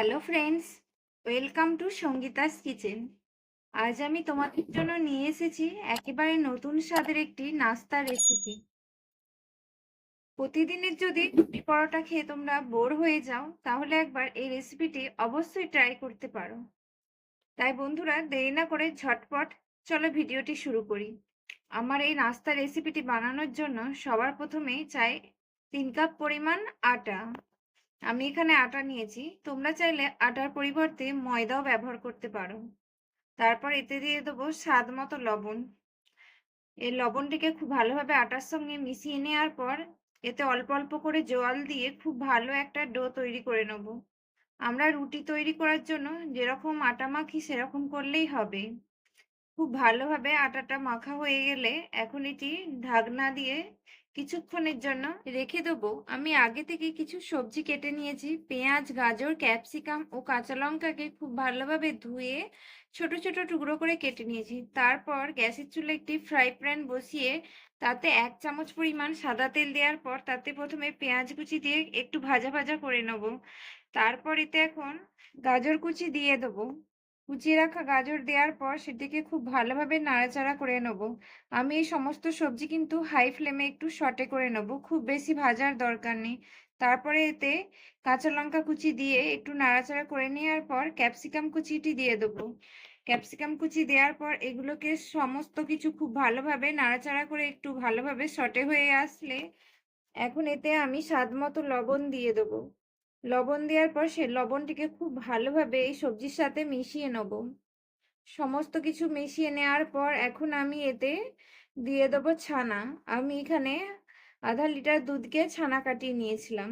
Hello friends welcome to Sangeeta's kitchen আজ আমি তোমাদের জন্য নিয়ে এসেছি একেবারে নতুন স্বাদের একটি নাস্তার রেসিপি প্রতিদিনের যদি রুটি পরোটা খেয়ে তোমরা বোর হয়ে যাও, তাহলে একবার এই রেসিপিটি অবশ্যই ট্রাই করতে পারো। তাই বন্ধুরা, দেরি না করে ঝটপট চলো ভিডিওটি শুরু করি। আমার এই নাস্তা রেসিপিটি বানানোর জন্য সবার প্রথমেই চাই তিন কাপ পরিমাণ আটা। আমি এখানে আটা নিয়েছি। তোমরা চাইলে আটার পরিবর্তে ময়দাও ব্যবহার করতে পারো। তারপর এতে দিয়ে দেবো স্বাদ মতো লবণ। এই লবণটিকে খুব ভালোভাবে আটার সঙ্গে মিশিয়ে নেওয়ার পর এতে অল্প অল্প করে জল দিয়ে খুব ভালো একটা ডো তৈরি করে নেব। আমরা রুটি তৈরি করার জন্য যেরকম আটা মাখি সেরকম করলেই হবে। খুব ভালোভাবে আটাটা মাখা হয়ে গেলে এখন এটি ঢাকনা দিয়ে কিছুক্ষণের জন্য রেখে দেবো। আমি আগে থেকে কিছু সবজি কেটে নিয়েছি। পেঁয়াজ, গাজর, ক্যাপসিকাম ও কাঁচা লঙ্কাকে খুব ভালোভাবে ধুয়ে ছোট ছোট টুকরো করে কেটে নিয়েছি। তারপর গ্যাসের চুলে একটি ফ্রাই প্যান বসিয়ে তাতে এক চামচ পরিমাণ সাদা তেল দেওয়ার পর তাতে প্রথমে পেঁয়াজ কুচি দিয়ে একটু ভাজা ভাজা করে নেব। তারপর এতে এখন গাজর কুচি দিয়ে দেবো। কুচিয়ে রাখা গাজর দেওয়ার পর সেটিকে খুব ভালোভাবে নাড়াচাড়া করে নেব। আমি এই সমস্ত সবজি কিন্তু হাই ফ্লেমে একটু শর্টে করে নেব, খুব বেশি ভাজার দরকার নেই। তারপরে এতে কাঁচা লঙ্কা কুচি দিয়ে একটু নাড়াচাড়া করে নেওয়ার পর ক্যাপসিকাম কুচিটি দিয়ে দেবো। ক্যাপসিকাম কুচি দেওয়ার পর এগুলোকে সমস্ত কিছু খুব ভালোভাবে নাড়াচাড়া করে একটু ভালোভাবে শর্টে হয়ে আসলে এখন এতে আমি স্বাদ মতো লবণ দিয়ে দেবো। লবণ দেওয়ার পর সে লবণটিকে খুব ভালোভাবে এই সবজির সাথে মিশিয়ে নেব। সমস্ত কিছু মিশিয়ে নেওয়ার পর এখন আমি এতে দিয়ে দেবো ছানা। আমি এখানে আধা লিটার দুধকে ছানা কাটিয়ে নিয়েছিলাম।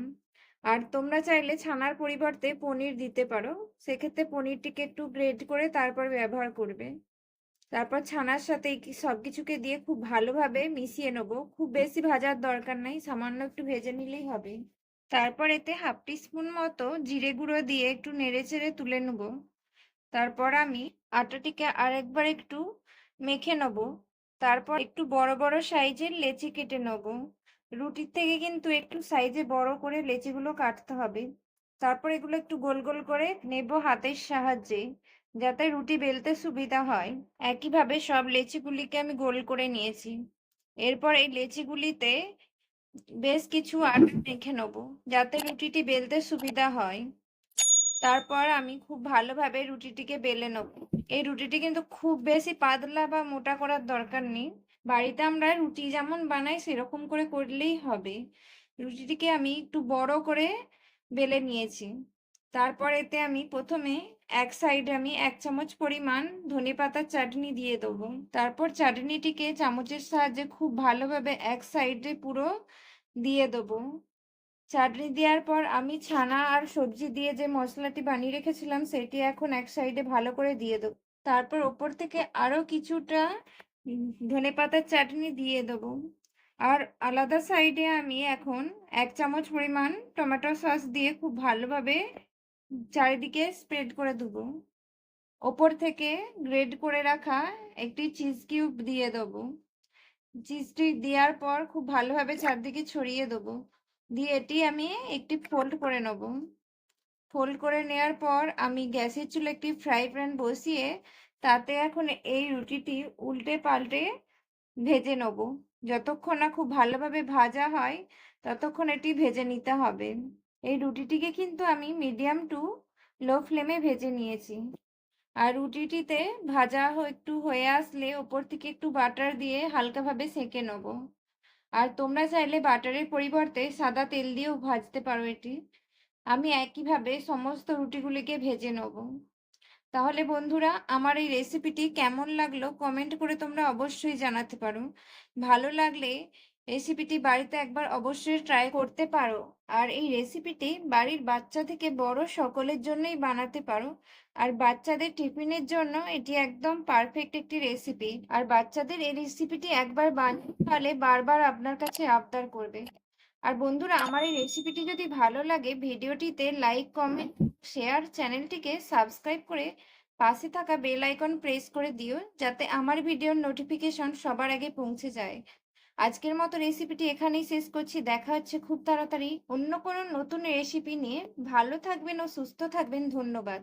আর তোমরা চাইলে ছানার পরিবর্তে পনির দিতে পারো। সেক্ষেত্রে পনিরটিকে একটু গ্রেড করে তারপর ব্যবহার করবে। তারপর ছানার সাথে সব কিছুকে দিয়ে খুব ভালোভাবে মিশিয়ে নেব। খুব বেশি ভাজার দরকার নাই, সামান্য একটু ভেজে নিলেই হবে। তারপর এতে হাফ টিস্পুন মতো জিরে গুঁড়ো দিয়ে একটু নেড়ে চেড়ে তুলে নেব। তারপর আমি আটাটিকে আরেকবার একটু মেখে নেব। তারপর একটু বড় বড় সাইজের লেচি কেটে নেব। রুটির থেকে কিন্তু একটু সাইজে বড় করে লেচিগুলো কাটতে হবে। তারপর এগুলো একটু গোল গোল করে নেব হাতের সাহায্যে, যাতে রুটি বেলতে সুবিধা হয়। একইভাবে সব লেচিগুলিকে আমি গোল করে নিয়েছি। এরপর এই লেচিগুলিতে বেশ কিছু আটা মেখে নেব, যাতে রুটিটি বেলতে সুবিধা হয়। তারপর আমি খুব ভালোভাবে রুটিটিকে বেলে নেব। এই রুটিটি কিন্তু খুব বেশি পাতলা বা মোটা করার দরকার নেই। বাড়িতে আমরা রুটি যেমন বানাই, সেরকম করে করলেই হবে। রুটিটিকে আমি একটু বড় করে বেলে নিয়েছি। তারপর এতে আমি প্রথমে এক সাইডে আমি এক চামচ পরিমাণ ধনে পাতার চাটনি দিয়ে দেবো। তারপর চাটনিটিকে চামচের সাহায্যে খুব ভালোভাবে এক সাইডে পুরো দিয়ে দেবো। চাটনি দেওয়ার পর আমি ছানা আর সবজি দিয়ে যে মশলাটি বানিয়ে রেখেছিলাম, সেটি এখন এক সাইডে ভালো করে দিয়ে দেবো। তারপর ওপর থেকে আরও কিছুটা ধনে পাতার চাটনি দিয়ে দেবো। আর আলাদা সাইডে আমি এখন এক চামচ পরিমাণ টমেটো সস দিয়ে খুব ভালোভাবে চারিদিকে স্প্রেড করে দেবো। ওপর থেকে গ্রেড করে রাখা একটি চিজ কিউব দিয়ে দেবো। চিজটি দেওয়ার পর খুব ভালোভাবে চারদিকে ছড়িয়ে দেবো। দিয়ে এটি আমি একটি ফোল্ড করে নেব। ফোল্ড করে নেওয়ার পর আমি গ্যাসের চুলে একটি ফ্রাই প্যান বসিয়ে তাতে এখন এই রুটিটি উল্টে পাল্টে ভেজে নেব। যতক্ষণ না খুব ভালোভাবে ভাজা হয়, ততক্ষণ এটি ভেজে নিতে হবে। এই রুটিটিকে কিন্তু আমি মিডিয়াম টু লো ফ্লেমে ভেজে নিয়েছি। আর রুটিটিতে ভাজা একটু হয়ে আসলে ওপর থেকে একটু বাটার দিয়ে হালকাভাবে সেঁকে নেব। আর তোমরা চাইলে বাটারের পরিবর্তে সাদা তেল দিয়েও ভাজতে পারো এটি। আমি একইভাবে সমস্ত রুটিগুলিকে ভেজে নেব। তাহলে বন্ধুরা, আমার এই রেসিপিটি কেমন লাগল? কমেন্ট করে তোমরা অবশ্যই জানাতে পারো। ভালো লাগলে রেসিপিটি বাড়িতে একবার অবশ্যই ট্রাই করতে পারো। আর এই রেসিপিটি বাড়ির বাচ্চা থেকে বড় সকলের জন্যই বানাতে পারো। আর বাচ্চাদের টিফিনের জন্য এটি একদম পারফেক্ট একটি রেসিপি আর বাচ্চাদের এই রেসিপিটি একবার বানিয়ে বানালে বারবার আপনার কাছে আবদার করবে। আর বন্ধুরা, আমার এই রেসিপিটি যদি ভালো লাগে, ভিডিওটিতে লাইক কমেন্ট শেয়ার চ্যানেলটিকে সাবস্ক্রাইব করে পাশে থাকা বেল আইকন প্রেস করে দিও, যাতে আমার ভিডিওর নোটিফিকেশন সবার আগে পৌঁছে যায়। আজকের মতো রেসিপিটি এখানেই শেষ করছি। দেখা হচ্ছে খুব তাড়াতাড়ি অন্য কোনো নতুন রেসিপি নিয়ে। ভালো থাকবেন ও সুস্থ থাকবেন। ধন্যবাদ।